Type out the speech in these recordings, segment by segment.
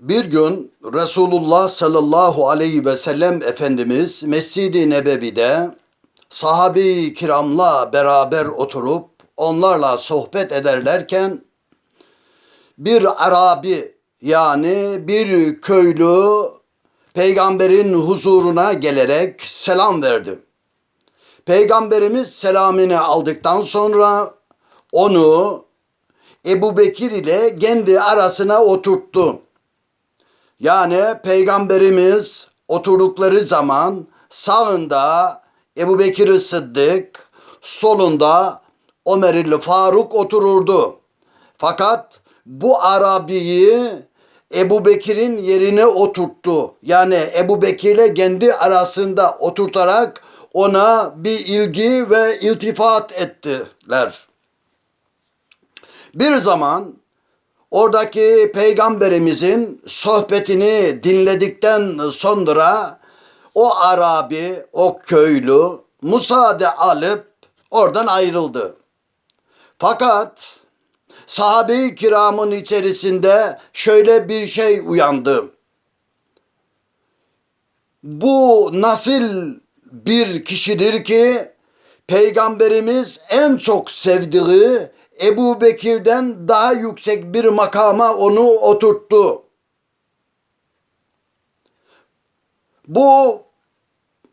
Bir gün Resulullah sallallahu aleyhi ve sellem Efendimiz Mescid-i Nebevi'de sahabe-i kiramla beraber oturup onlarla sohbet ederlerken bir Arabi yani bir köylü peygamberin huzuruna gelerek selam verdi. Peygamberimiz selamını aldıktan sonra onu Ebu Bekir ile kendi arasına oturttu. Yani peygamberimiz oturdukları zaman sağında Ebu Bekir Sıddık, solunda Ömer Faruk otururdu. Fakat bu Arabi'yi Ebu Bekir'in yerine oturttu. Yani Ebu Bekir'le kendi arasında oturtarak ona bir ilgi ve iltifat ettiler. Bir zaman oradaki peygamberimizin sohbetini dinledikten sonra o Arabi, o köylü müsaade alıp oradan ayrıldı. Fakat sahabe-i kiramın içerisinde şöyle bir şey uyandı. Bu nasıl bir kişidir ki peygamberimiz en çok sevdiği Ebu Bekir'den daha yüksek bir makama onu oturttu. Bu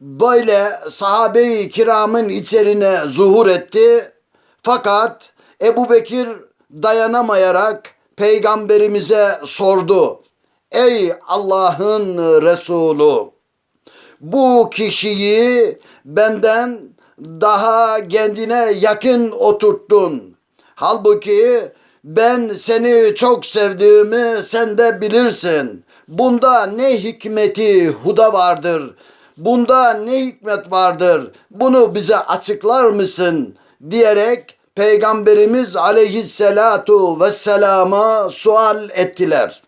böyle sahabe-i kiramın içerine zuhur etti. Fakat Ebu Bekir dayanamayarak peygamberimize sordu. Ey Allah'ın Resulü bu kişiyi benden daha kendine yakın oturttun. Halbuki ben seni çok sevdiğimi sen de bilirsin. Bunda ne hikmeti huda vardır? Bunda ne hikmet vardır? Bunu bize açıklar mısın? diyerek Peygamberimiz aleyhisselatu vesselama sual ettiler.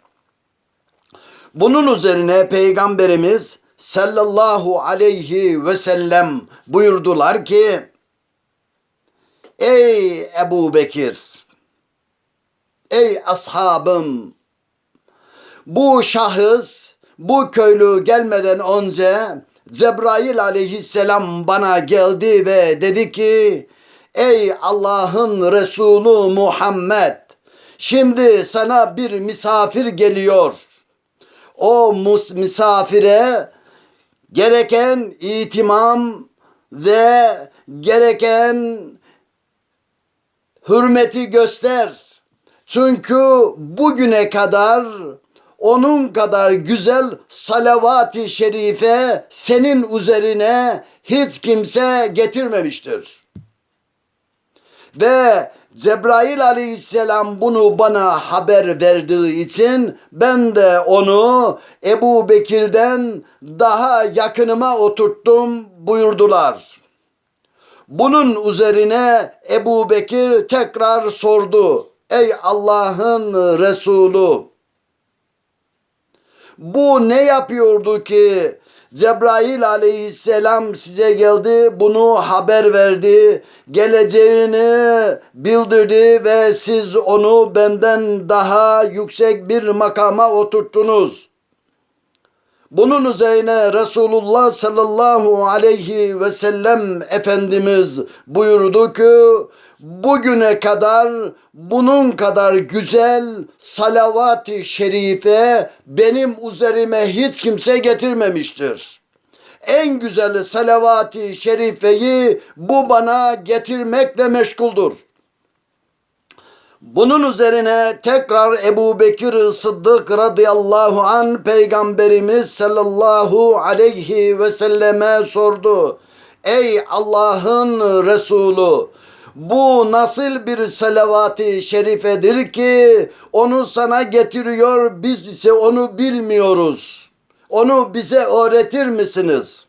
Bunun üzerine Peygamberimiz sallallahu aleyhi ve sellem buyurdular ki Ey Ebu Bekir Ey ashabım bu şahıs bu köylü gelmeden önce Cebrail aleyhisselam bana geldi ve dedi ki Ey Allah'ın Resulü Muhammed şimdi sana bir misafir geliyor. O misafire gereken itimam ve gereken hürmeti göster. Çünkü bugüne kadar onun kadar güzel salavat-ı şerife senin üzerine hiç kimse getirmemiştir. Ve Cebrail aleyhisselam bunu bana haber verdiği için ben de onu Ebu Bekir'den daha yakınıma oturttum buyurdular. Bunun üzerine Ebu Bekir tekrar sordu. Ey Allah'ın Resulü bu ne yapıyordu ki Cebrail aleyhisselam size geldi bunu haber verdi geleceğini bildirdi ve siz onu benden daha yüksek bir makama oturttunuz. Bunun üzerine Resulullah sallallahu aleyhi ve sellem Efendimiz buyurdu ki bugüne kadar bunun kadar güzel salavat-ı şerife benim üzerime hiç kimse getirmemiştir. En güzel salavat-ı şerifeyi bu bana getirmekle meşguldür. Bunun üzerine tekrar Ebu Bekir Sıddık radıyallahu an peygamberimiz sallallahu aleyhi ve selleme sordu. Ey Allah'ın Resulü bu nasıl bir salavat-ı şerifedir ki onu sana getiriyor biz ise onu bilmiyoruz. Onu bize öğretir misiniz?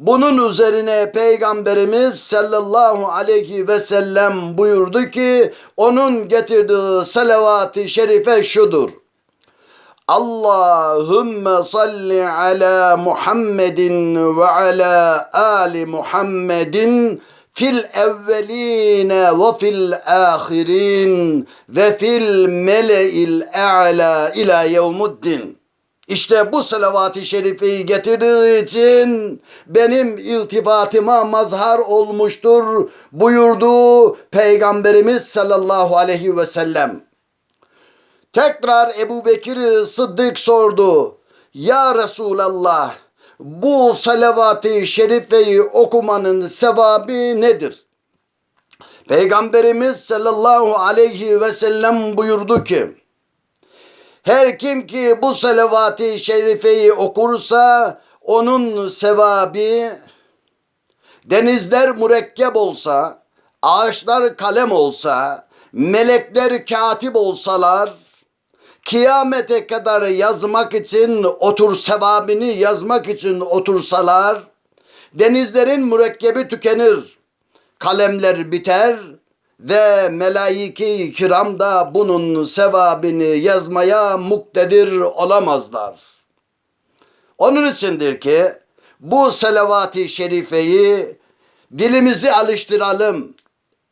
Bunun üzerine Peygamberimiz sallallahu aleyhi ve sellem buyurdu ki onun getirdiği salavat-ı şerife şudur. Allahümme salli ala Muhammedin ve ala ali Muhammedin fil evveline ve fil ahirin ve fil mele'il a'la ila yevmuddin. İşte bu salavat-ı şerifeyi getirdiği için benim iltifatıma mazhar olmuştur buyurdu Peygamberimiz sallallahu aleyhi ve sellem. Tekrar Ebu Bekir Sıddık sordu. Ya Resulallah bu salavat-ı şerifeyi okumanın sevabı nedir? Peygamberimiz sallallahu aleyhi ve sellem buyurdu ki her kim ki bu salavat-ı şerifeyi okursa onun sevabı denizler mürekkep olsa, ağaçlar kalem olsa, melekler katip olsalar, kıyamete kadar yazmak için otur sevabını yazmak için otursalar, denizlerin mürekkebi tükenir, kalemler biter ve melaike-i kiram da bunun sevabını yazmaya muktedir olamazlar. Onun içindir ki bu salavat-ı şerifeyi dilimizi alıştıralım,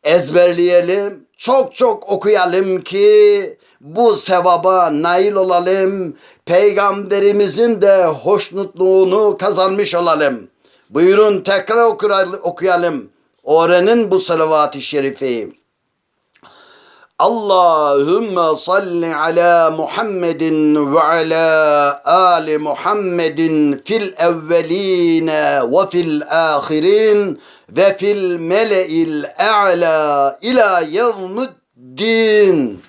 ezberleyelim, çok çok okuyalım ki bu sevaba nail olalım, peygamberimizin de hoşnutluğunu kazanmış olalım. Buyurun tekrar okuyalım. Öğrenin bu salavat-ı şerifeyi. Allahümme salli ala Muhammedin ve ala ali Muhammedin fil evveline ve fil ahirin ve fil mele'il a'la ila yevmiddin.